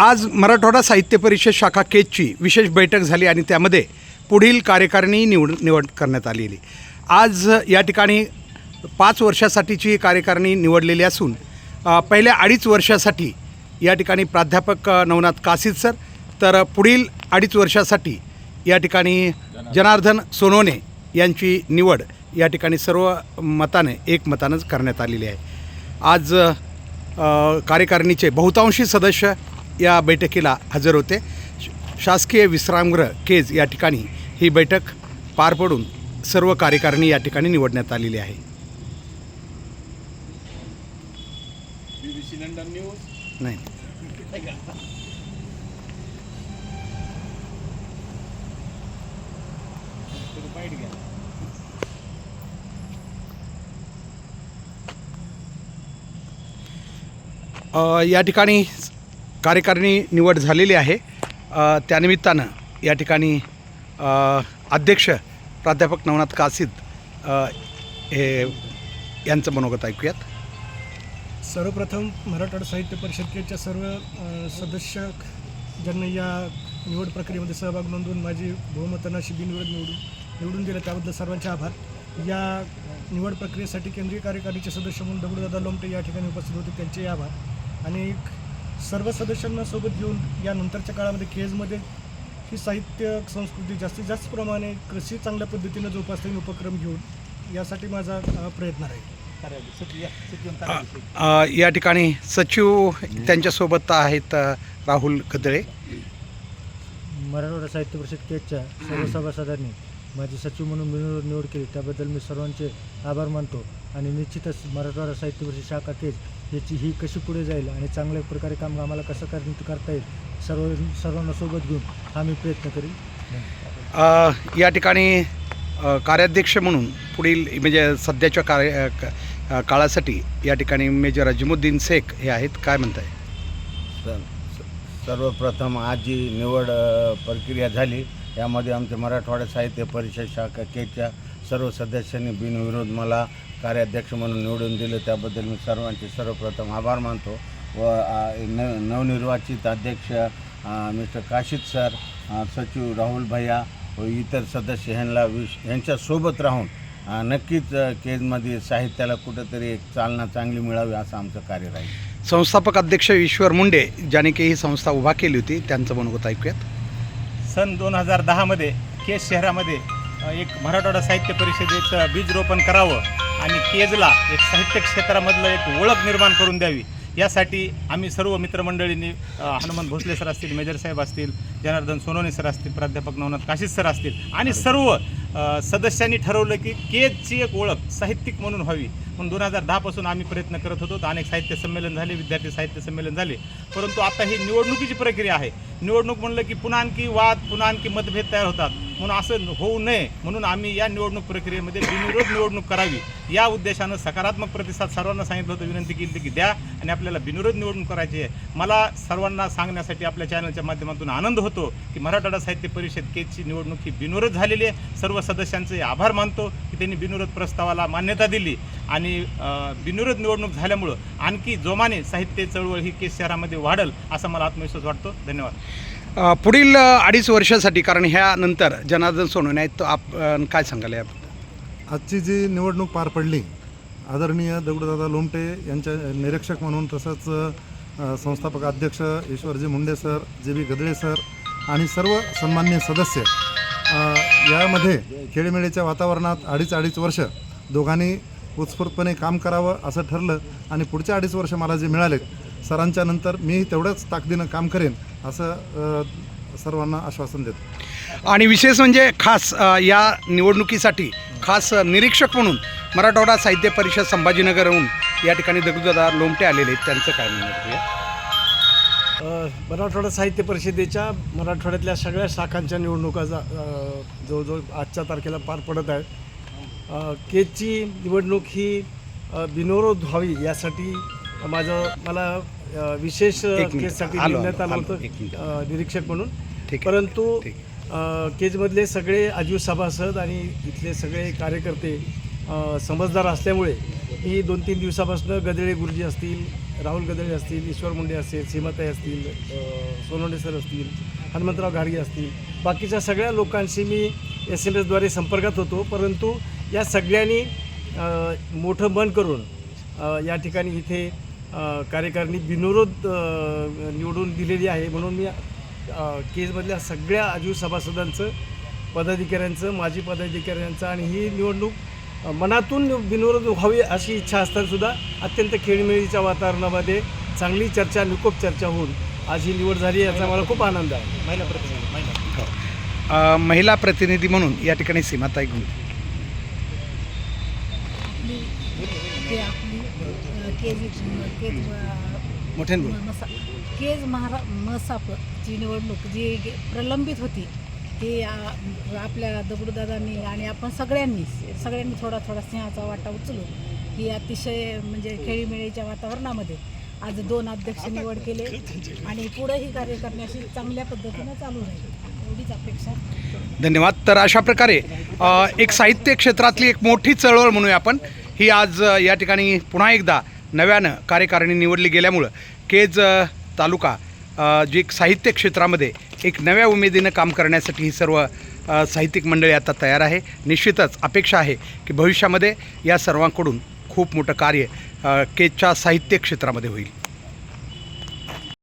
आज मराठवाडा साहित्य परिषद शाखा केजची विशेष बैठक झाली आणि त्यामध्ये पुढील कार्यकारिणी निवड निवड करण्यात आलेली. आज या ठिकाणी पाच वर्षासाठीची कार्यकारिणी निवडलेली असून पहिल्या अडीच वर्षासाठी या ठिकाणी प्राध्यापक नवनाथ कासिद सर तर पुढील अडीच वर्षासाठी या ठिकाणी जनार्दन सोनोने यांची निवड या ठिकाणी सर्व मताने एकमतानंच करण्यात आलेली आहे. आज कार्यकारिणीचे बहुतांशी सदस्य या बैठकीला हजर होते. शासकीय विश्रामगृह केज या ठिकाणी ही बैठक पार पडून सर्व कार्यकारिणी या ठिकाणी निवडण्यात आलेली आहे. नाही. अ, या ठिकाणी कार्यकारिणी निवड झालेली आहे. त्यानिमित्तानं या ठिकाणी अध्यक्ष प्राध्यापक नवनाथ कासिद हे यांचं मनोगत ऐकूयात. सर्वप्रथम मराठवाडा साहित्य परिषदेच्या सर्व सदस्य ज्यांना या निवड प्रक्रियेमध्ये सहभाग नोंदवून माझी बहुमतानं बिनविरोध निवडून निवडून दिलं त्याबद्दल सर्वांचे आभार. या निवड प्रक्रियेसाठी केंद्रीय कार्यकारिणीचे सदस्य म्हणून दगडूदादा लोमटे या ठिकाणी उपस्थित होते त्यांचेही आभार. आणि सर्व सदस्यांना सोबत घेऊन या नंतरच्या काळामध्ये केजमध्ये ही साहित्य संस्कृती जास्तीत जास्त प्रमाणे कशी चांगल्या पद्धतीनं जोपासता येईल उपक्रम घेऊन यासाठी माझा प्रयत्न राहील. या ठिकाणी सचिव त्यांच्यासोबत आहेत राहुल गदळे मराठवाडा साहित्य परिषद केजच्या सर्व सभासदांनी माझी सचिव म्हणून बिनविरोध निवड केली. त्याबद्दल मी सर्वांचे आभार मानतो आणि निश्चितच मराठवाडा साहित्य परिषद शाखा केज याची ही कशी पुढे जाईल आणि चांगल्या प्रकारे काम आम्हाला कसं कर करता येईल सर्व सर्वांना सोबत घेऊन हा मी प्रयत्न करीन. या ठिकाणी कार्याध्यक्ष म्हणून पुढील म्हणजे सध्याच्या कार्य काळासाठी या ठिकाणी मेजर अजमुद्दीन शेख हे आहेत. काय म्हणताय? सर्वप्रथम आज जी निवड प्रक्रिया झाली. यामध्ये आमचे मराठवाडा साहित्य परिषद शाखा केच्या सर्व सदस्यांनी बिनविरोध मला कार्याध्यक्ष म्हणून निवडून दिले. त्याबद्दल मी सर्वांचे सर्वप्रथम आभार मानतो व न नवनिर्वाचित अध्यक्ष मिस्टर काशिद सर सचिव राहुल भैया व इतर सदस्य ह्यांना विश ह्यांच्यासोबत राहून नक्कीच केजमध्ये साहित्याला कुठंतरी एक चालना चांगली मिळावी असं आमचं कार्य राहील संस्थापक अध्यक्ष ईश्वर मुंडे ज्याने की ही संस्था उभा केली होती त्यांचं मनोगत ऐकूयात. सन दोन हजार दहामध्ये केज शहरामध्ये एक मराठवाडा साहित्य परिषदेचं बीज रोपण करावं आणि केजला एक साहित्य क्षेत्रामधलं एक ओळख निर्माण करून द्यावी यासाठी आम्ही सर्व मित्रमंडळींनी हनुमान भोसले सर असतील मेजर साहेब असतील जनार्दन सोनवणे सर असतील प्राध्यापक नवनाथ काशीद सर असतील आणि सर्व सदस्यांनी ठरवलं की केजची एक ओळख साहित्यिक म्हणून व्हावी. म्हणून दोन हजार दहापासून आम्ही प्रयत्न करत होतो. अनेक साहित्य संमेलन झाले विद्यार्थी साहित्य संमेलन झाले. परंतु आता ही निवडणुकीची प्रक्रिया आहे. निवडणूक म्हणलं की पुन्हा आणखी वाद पुन्हा आणखी मतभेद तयार होतात. म्हणून असं होऊ नये म्हणून आम्ही या निवडणूक प्रक्रियेमध्ये बिनविरोध निवडणूक करावी. या उद्देशानं सकारात्मक प्रतिसाद सर्वांना सांगितलं होतं विनंती केली होती की द्या आणि आपल्याला बिनविरोध निवडणूक करायची आहे. मला सर्वांना सांगण्यासाठी आपल्या चॅनलच्या माध्यमातून आनंद होतो की मराठवाडा साहित्य परिषद केची निवडणूक ही बिनविरोध झालेली आहे. सर्व सदस्यांचे आभार मानतो की त्यांनी बिनविरोध प्रस्तावाला मान्यता दिली. आणि बिनविरोध निवडणूक झाल्यामुळं आणखी जोमाने साहित्य चळवळ ही केस शहरामध्ये वाढल असा मला आत्मविश्वास वाटतो. धन्यवाद. पुढील अडीच वर्षासाठी कारण ह्यानंतर जनार्दन सोनवणे आहेत तो आपण काय सांगाल याबद्दल? आजची जी निवडणूक पार पडली आदरणीय दगडूदादा लोमटे यांच्या निरीक्षक म्हणून तसंच संस्थापक अध्यक्ष ईश्वरजी मुंडे सर जे बी गदळे सर आणि सर्व सन्मान्य सदस्य यामध्ये खेळीमेळीच्या वातावरणात अडीच अडीच वर्ष दोघांनी उत्स्फूर्तपणे काम करावं असं ठरलं आणि पुढच्या अडीच वर्ष मला जे मिळाले सरांच्या नंतर मी तेवढ्याच ताकदीनं काम करेन असं सर्वांना आश्वासन देतो. आणि विशेष म्हणजे खास या निवडणुकीसाठी खास निरीक्षक म्हणून मराठवाडा साहित्य परिषद संभाजीनगरहून या ठिकाणी दगडूदादा लोमटे आलेले आहेत. त्यांचं काय म्हणणं मराठवाडा साहित्य परिषदेच्या मराठवाड्यातल्या सगळ्या शाखांच्या निवडणुका जवळजवळ आजच्या तारखेला पार पडत आहेत. अ, केजची निवडणूक ही बिनविरोध व्हावी यासाठी माझं मला विशेष मिनिट. केजसाठी आलो, होतं निरीक्षक म्हणून. परंतु केजमधले सगळे आजीव सभासद आणि इथले सगळे कार्यकर्ते समजदार असल्यामुळे मी दोन तीन दिवसापासून गदळे गुरुजी असतील राहुल गदळे असतील ईश्वर मुंडे असतील सीमाताई असतील सोनवणे सर असतील हनुमंतराव घाडगे असतील बाकीच्या सगळ्या लोकांशी मी एस एम एसद्वारे संपर्कात होतो. परंतु या सगळ्यांनी मोठं मन करून या ठिकाणी इथे कार्यकारिणी बिनविरोध निवडून दिलेली आहे. म्हणून मी केजमधल्या सगळ्या आजीव सभासदांचं पदाधिकाऱ्यांचं माजी पदाधिकाऱ्यांचं आणि ही निवडणूक मनातून बिनविरोध व्हावी अशी इच्छा असतानासुद्धा अत्यंत खेळीमेळीच्या वातावरणामध्ये चांगली चर्चा निकोप चर्चा होऊन आज ही निवड झाली याचा मला खूप आनंद आहे. महिला प्रतिनिधी महिला. महिला प्रतिनिधी म्हणून या ठिकाणी सीमाताई गुंड. आपली ते आपली केज केज बोला. मसा केज महारा मसापची निवडणूक जी प्रलंबित होती ती आपल्या दगडूदादांनी आणि आपण सगळ्यांनी सगळ्यांनी थोडा थोडा सिंहाचा वाटा उचलून ही अतिशय म्हणजे खेळीमेळीच्या वातावरणामध्ये आज दोन अध्यक्ष निवड केले आणि पुढेही कार्य करण्याची चांगल्या पद्धतीनं चालू राहील. एवढीच अपेक्षा. धन्यवाद. तर अशा प्रकारे एक साहित्य क्षेत्रातली एक मोठी चळवळ म्हणूया आपण. ही आज या ठिकाणी पुन्हा एकदा नव्यानं कार्यकारिणी निवडली गेल्यामुळं केज तालुका जे जी एक साहित्य क्षेत्रामध्ये एक नव्या उमेदीनं काम करण्यासाठी ही सर्व साहित्यिक मंडळी आता तयार आहे. निश्चितच अपेक्षा आहे की भविष्यामध्ये या सर्वांकडून खूप मोठं कार्य केजच्या साहित्य क्षेत्रामध्ये होईल.